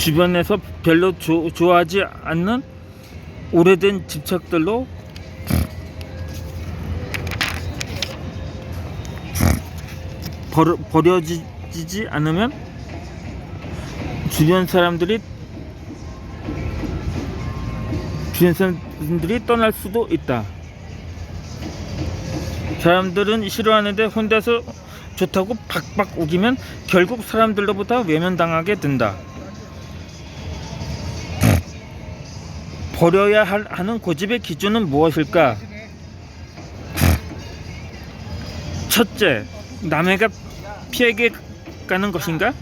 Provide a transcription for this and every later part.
주변에서 별로 조- 좋아하지 않는 오래된 집착들로 버려, 버려지지 않으면 주변 사람들이 주변 사람들이 떠날 수도 있다. 사람들은 싫어하는데 혼자서 좋다고 박박 우기면 결국 사람들로부터 외면당하게 된다. 버려야 할- 하는 고집의 기준은 무엇일까? 첫째, 남에게 피해게 가는 것인가?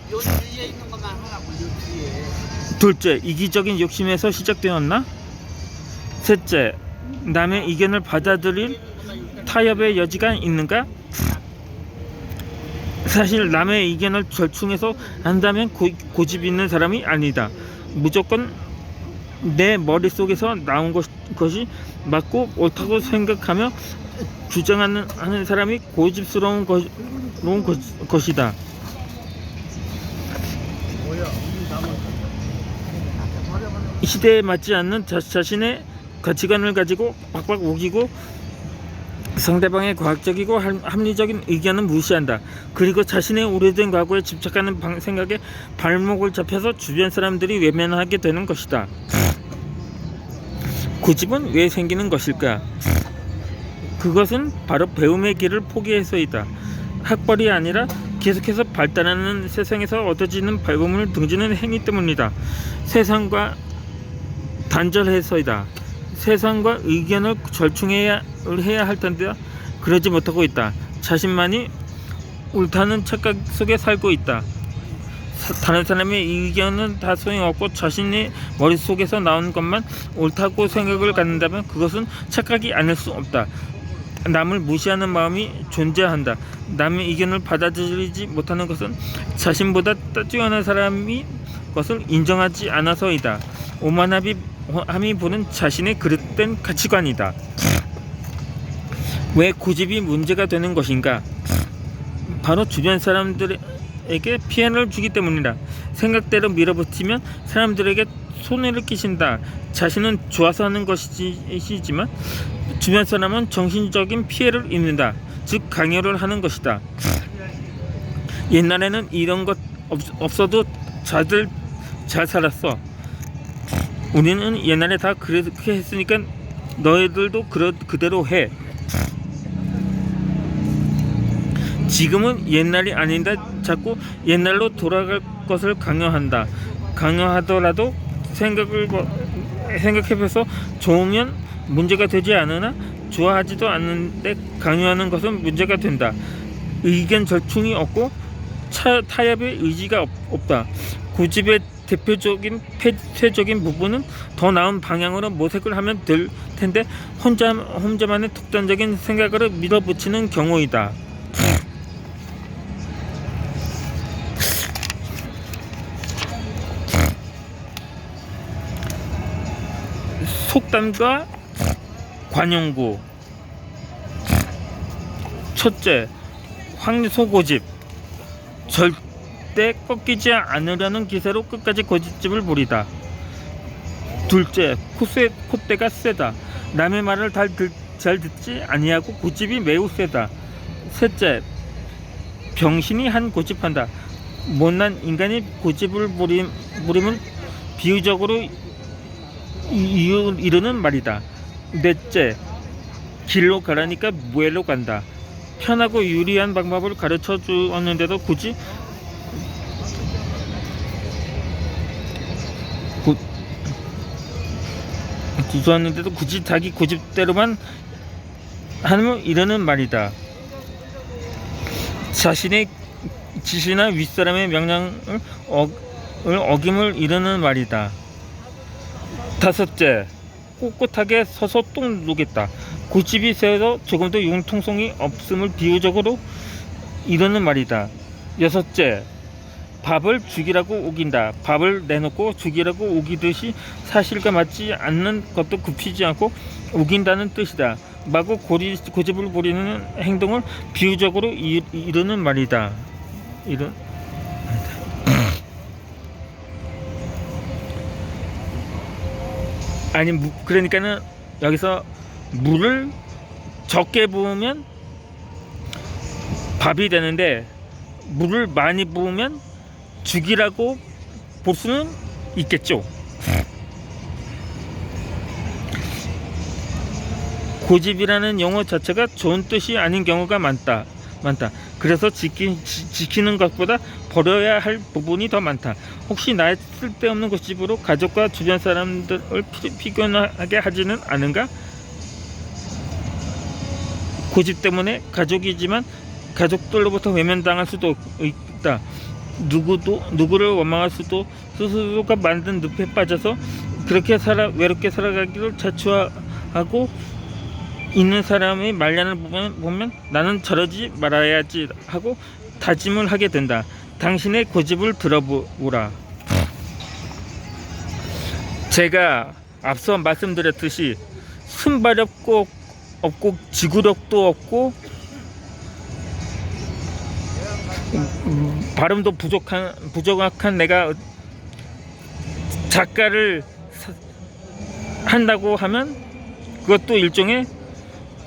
둘째, 이기적인 욕심에서 시작되었나? 셋째, 남의 의견을 받아들일 타협의 여지가 있는가? 사실 남의 의견을 절충해서 한다면 고, 고집 있는 사람이 아니다. 무조건 내 머릿속에서 나온 것, 것이 맞고 옳다고 생각하며 주장하는 하는 사람이 고집스러운 것, 것, 것이다. 이 시대에 맞지 않는 자, 자신의 가치관을 가지고 박박 우기고 상대방의 과학적이고 합- 합리적인 의견은 무시한다. 그리고 자신의 오래된 과거에 집착하는 방- 생각에 발목을 잡혀서 주변 사람들이 외면하게 되는 것이다. 고집은 왜 생기는 것일까? 그것은 바로 배움의 길을 포기해서이다. 학벌이 아니라 계속해서 발달하는 세상에서 얻어지는 발버움을 등지는 행위 때문이다. 세상과 단절해서이다. 세상과 의견을 절충해야 해야 할 텐데 그러지 못하고 있다. 자신만이 옳다는 착각 속에 살고 있다. 사- 다른 사람의 의견은 다 소용없고 자신의 머릿속에서 나온 것만 옳다고 생각을 갖는다면 그것은 착각이 아닐 수 없다. 남을 무시하는 마음이 존재한다. 남의 의견을 받아들이지 못하는 것은 자신보다 뛰어난 사람이 것을 인정하지 않아서이다. 오만함이 함이 보는 자신의 그릇된 가치관이다. 왜 고집이 문제가 되는 것인가? 바로 주변 사람들 에게 피해를 주기 때문이다. 생각대로 밀어붙이면 사람들에게 손해를 끼친다. 자신은 좋아서 하는 것이지만 주변 사람은 정신적인 피해를 입는다. 즉 강요를 하는 것이다. 옛날에는 이런 것 없, 없어도 다들 잘 살았어. 우리는 옛날에 다 그렇게 했으니까 너희들도 그러, 그대로 해. 지금은 옛날이 아닌데 자꾸 옛날로 돌아갈 것을 강요한다. 강요하더라도 생각을 거- 생각해봐서 좋으면 문제가 되지 않으나 좋아하지도 않는데 강요하는 것은 문제가 된다. 의견 절충이 없고 차, 타협의 의지가 없, 없다. 고집의 대표적인 폐쇄적인 부분은 더 나은 방향으로 모색을 하면 될 텐데 혼자 혼자만의 독단적인 생각으로 밀어붙이는 경우이다. 속담과 관용구. 첫째 황소고집. 절대 꺾이지 않으려는 기세로 끝까지 고집집을 부리다. 둘째 콧세, 콧대가 세다. 남의 말을 잘, 듣, 잘 듣지 아니하고 고집이 매우 세다. 셋째 병신이 한 고집한다. 못난 인간이 고집을 부림, 부림을 비유적으로 이- 이르는 말이다. 넷째, 길로 가라니까 무엘로 간다. 편하고 유리한 방법을 가르쳐 주었는데도 굳이 구, 주었는데도 굳이 자기 고집대로만 하면 이러는 말이다. 자신의 지시나 윗사람의 명령을 어, 을 어김을 이르는 말이다. 다섯째, 꿋꿋하게 서서 똥 누겠다. 고집이 세서 조금도 융통성이 없음을 비유적으로 이르는 말이다. 여섯째, 밥을 죽이라고 우긴다. 밥을 내놓고 죽이라고 우기듯이 사실과 맞지 않는 것도 굽히지 않고 우긴다는 뜻이다. 마구 고리, 고집을 부리는 행동을 비유적으로 이, 이르는 말이다. 이런 아니 무, 그러니까는 여기서 물을 적게 부으면 밥이 되는데 물을 많이 부으면 죽이라고 볼 수는 있겠죠. 고집이라는 용어 자체가 좋은 뜻이 아닌 경우가 많다. 많다. 그래서 지키, 지, 지키는 것보다 버려야 할 부분이 더 많다. 혹시 나의 쓸데없는 고집으로 가족과 주변 사람들을 피, 피곤하게 하지는 않은가? 고집 때문에 가족이지만 가족들로부터 외면당할 수도 있다. 누구도 누구를 원망할 수도 스스로가 만든 늪에 빠져서 그렇게 살아 외롭게 살아가기를 자초하고 있는 사람의 말년을 보면, 보면 나는 저러지 말아야지 하고 다짐을 하게 된다. 당신의 고집을 들어보라. 제가 앞서 말씀드렸듯이 순발력도 없고 지구력도 없고 음, 발음도 부족한 부정확한 내가 작가를 사- 한다고 하면 그것도 일종의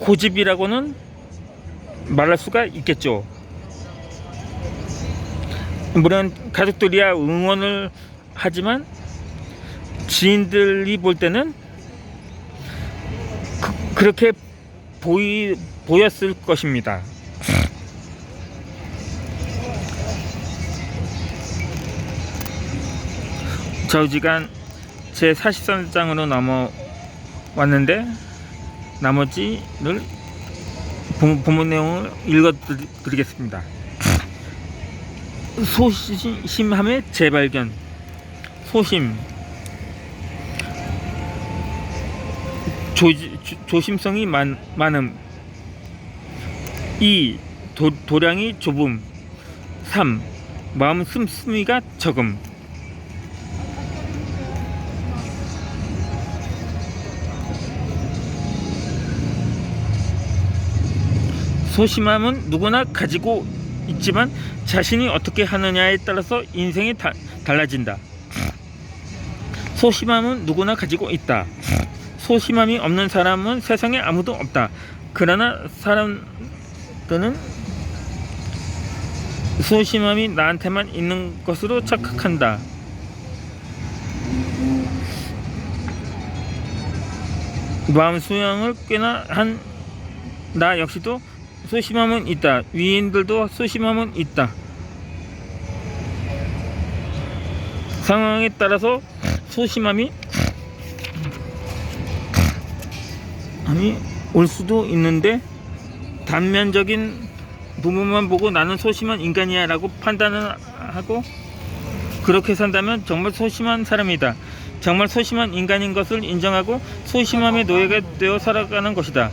고집이라고는 말할 수가 있겠죠. 물론 가족들이야 응원을 하지만 지인들이 볼 때는 그, 그렇게 보이 보였을 것입니다. 좌우지간 제 43장으로 넘어왔는데 나머지를 본- 본문 내용을 읽어드리겠습니다. 소심함의 재발견 소심 조, 조심성이 많, 많음 2. 도, 도량이 좁음 3. 마음 씀씀이가 적음 소심함은 누구나 가지고 있지만 자신이 어떻게 하느냐에 따라서 인생이 다, 달라진다. 소심함은 누구나 가지고 있다. 소심함이 없는 사람은 세상에 아무도 없다. 그러나 사람들은 소심함이 나한테만 있는 것으로 착각한다. 마음 수양을 꽤나 한 나 역시도 소심함은 있다. 위인들도 소심함은 있다. 상황에 따라서 소심함이 함이 올 수도 있는데 단면적인 부분만 보고 나는 소심한 인간이야 라고 판단을 하고 그렇게 산다면 정말 소심한 사람이다. 정말 소심한 인간인 것을 인정하고 소심함의 노예가 되어 살아가는 것이다.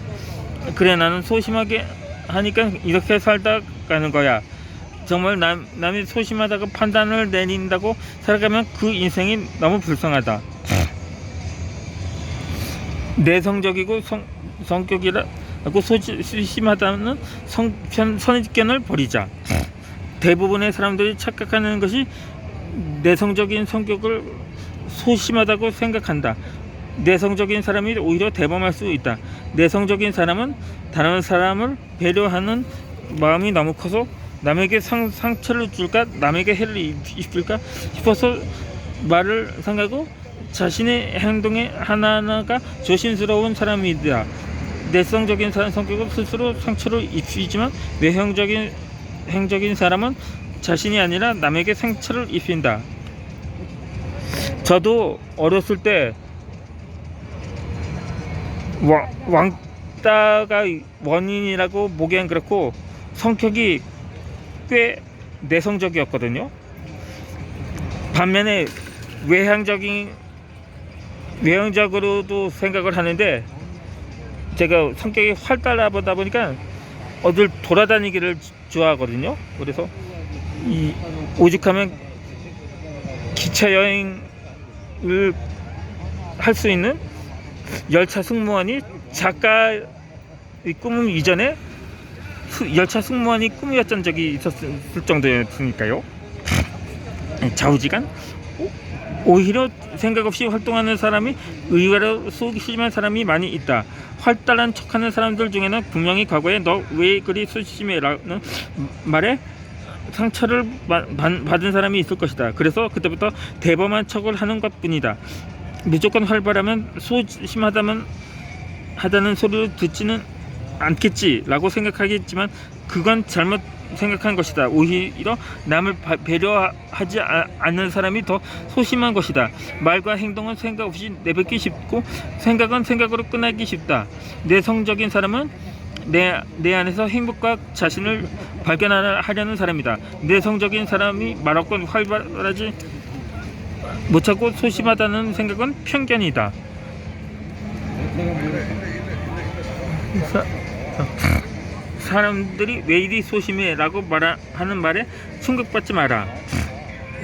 그래 나는 소심하게 하니까 이렇게 살다 가는 거야. 정말 남, 남이 소심하다고 판단을 내린다고 살아가면 그 인생이 너무 불쌍하다. 내성적이고 성, 성격이라고 소심하다는 성편, 선입견을 버리자. 대부분의 사람들이 착각하는 것이 내성적인 성격을 소심하다고 생각한다. 내성적인 사람이 오히려 대범할 수 있다. 내성적인 사람은 다른 사람을 배려하는 마음이 너무 커서 남에게 상, 상처를 줄까 남에게 해를 입- 입힐까 싶어서 말을 생각하고 자신의 행동에 하나하나가 조심스러운 사람이다. 내성적인 사람 성격은 스스로 상처를 입히지만 외형적인 행적인 사람은 자신이 아니라 남에게 상처를 입힌다. 저도 어렸을 때 와- 왕따가 원인이라고 보기엔 그렇고 성격이 꽤 내성적이었거든요. 반면에 외향적인 외형적으로도 생각을 하는데 제가 성격이 활달하다 보니까 어딜 돌아다니기를 좋아하거든요. 그래서 이 오죽하면 기차 여행을 할 수 있는 열차 승무원이 작가의 꿈 이전에 수- 열차 승무원이 꿈이었던 적이 있었을 정도였으니까요. 좌우지간 어? 오히려 생각 없이 활동하는 사람이 의외로 소심한 사람이 많이 있다. 활달한 척하는 사람들 중에는 분명히 과거에 너 왜 그리 소심해라는 말에 상처를 받은 사람이 있을 것이다. 그래서 그때부터 대범한 척을 하는 것뿐이다. 무조건 활발하면 소심하다면 하다는 소리를 듣지는 않겠지라고 생각하겠지만 그건 잘못 생각한 것이다. 오히려 남을 바- 배려하지 아- 않는 사람이 더 소심한 것이다. 말과 행동은 생각 없이 내뱉기 쉽고 생각은 생각으로 끝나기 쉽다. 내성적인 사람은 내, 내 안에서 행복과 자신을 발견하려는 사람이다. 내성적인 사람이 말없건 활발하지 못하고 소심하다는 생각은 편견이다. 사, 사람들이 왜 이리 소심해 라고 말하는 말에 충격받지 마라.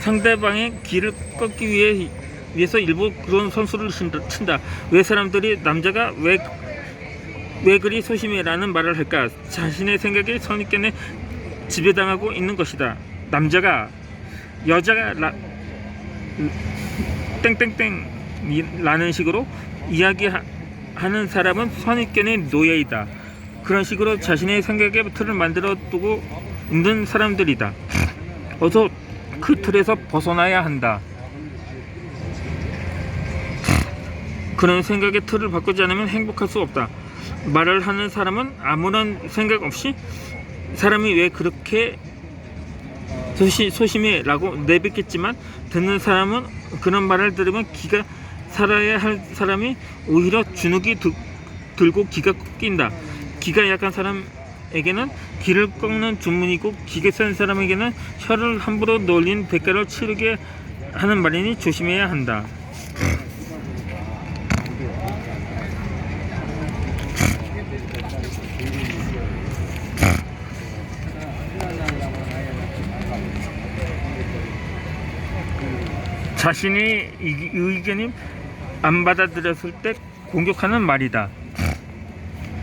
상대방의 길을 꺾기 위해 위해서 일부 그런 선수를 친다. 왜 사람들이 남자가 왜 왜 그리 소심해 라는 말을 할까? 자신의 생각에 선입견에 지배당하고 있는 것이다. 남자가 여자가 라, 땡땡땡 라는 식으로 이야기하는 사람은 선입견의 노예이다. 그런 식으로 자신의 생각의 틀을 만들어 두고 있는 사람들이다. 어서 그 틀에서 벗어나야 한다. 그런 생각의 틀을 바꾸지 않으면 행복할 수 없다. 말을 하는 사람은 아무런 생각 없이 사람이 왜 그렇게 소시, 소심해라고 내뱉겠지만 듣는 사람은 그런 말을 들으면 기가 살아야 할 사람이 오히려 주눅이 드, 들고 기가 꺾인다. 기가 약한 사람에게는 기를 꺾는 주문이고 기가 센 사람에게는 혀를 함부로 놀린 대가를 치르게 하는 말이니 조심해야 한다. 자신의 이- 의견이 안 받아들였을 때 공격하는 말이다.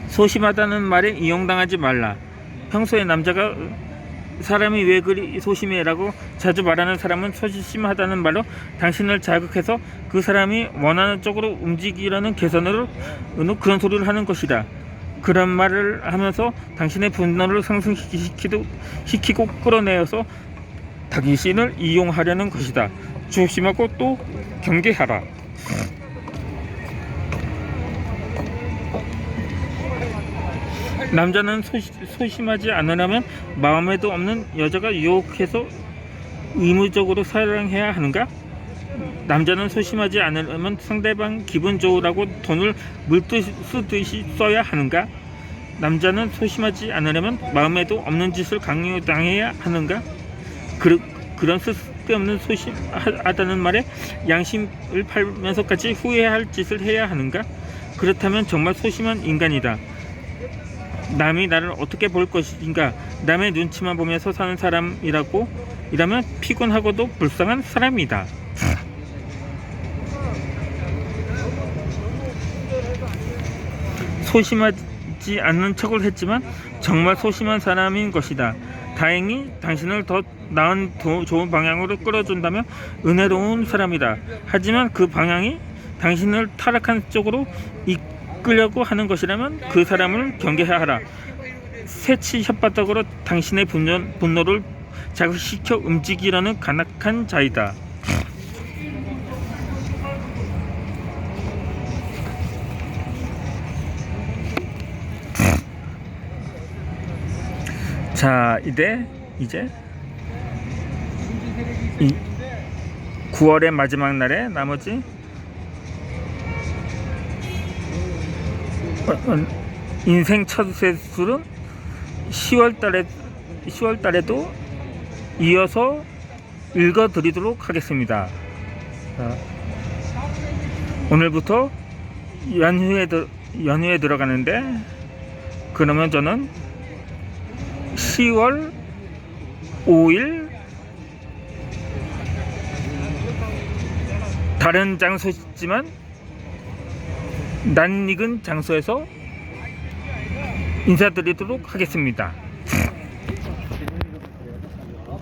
소심하다는 말에 이용당하지 말라. 평소에 남자가 사람이 왜 그리 소심해라고 자주 말하는 사람은 소심하다는 말로 당신을 자극해서 그 사람이 원하는 쪽으로 움직이려는 개선으로 그런 소리를 하는 것이다. 그런 말을 하면서 당신의 분노를 상승시키도 시키고 끌어내어서 당신을 이용하려는 것이다. 조심하고 또 경계하라. 남자는 소시, 소심하지 않으려면 마음에도 없는 여자가 유혹해서 의무적으로 사랑해야 하는가? 남자는 소심하지 않으려면 상대방 기분 좋으라고 돈을 물듯 쓰듯이 써야 하는가? 남자는 소심하지 않으려면 마음에도 없는 짓을 강요당해야 하는가? 그, 그런 쓸데없는 소심하다는 말에 양심을 팔면서까지 후회할 짓을 해야 하는가? 그렇다면 정말 소심한 인간이다. 남이 나를 어떻게 볼 것인가? 남의 눈치만 보면서 사는 사람이라고 이라면 피곤하고도 불쌍한 사람이다. 소심하지 않는 척을 했지만 정말 소심한 사람인 것이다. 다행히 당신을 더 나은 도- 좋은 방향으로 끌어준다면 은혜로운 사람이다. 하지만 그 방향이 당신을 타락한 쪽으로 이끌려고 하는 것이라면 그 사람을 경계해야 하라. 새치 혓바닥으로 당신의 분노, 분노를 자극시켜 움직이려는 간악한 자이다. 자, 이제 이제 이 9월의 마지막 날에 나머지 어, 어, 인생 첫 세술은 10월 달에 10월 달에도 이어서 읽어 드리도록 하겠습니다. 자, 오늘부터 연휴에 들, 연휴에 들어가는데 그러면 저는 10월 5일 다른 장소지만 낯익은 장소에서 인사드리도록 하겠습니다.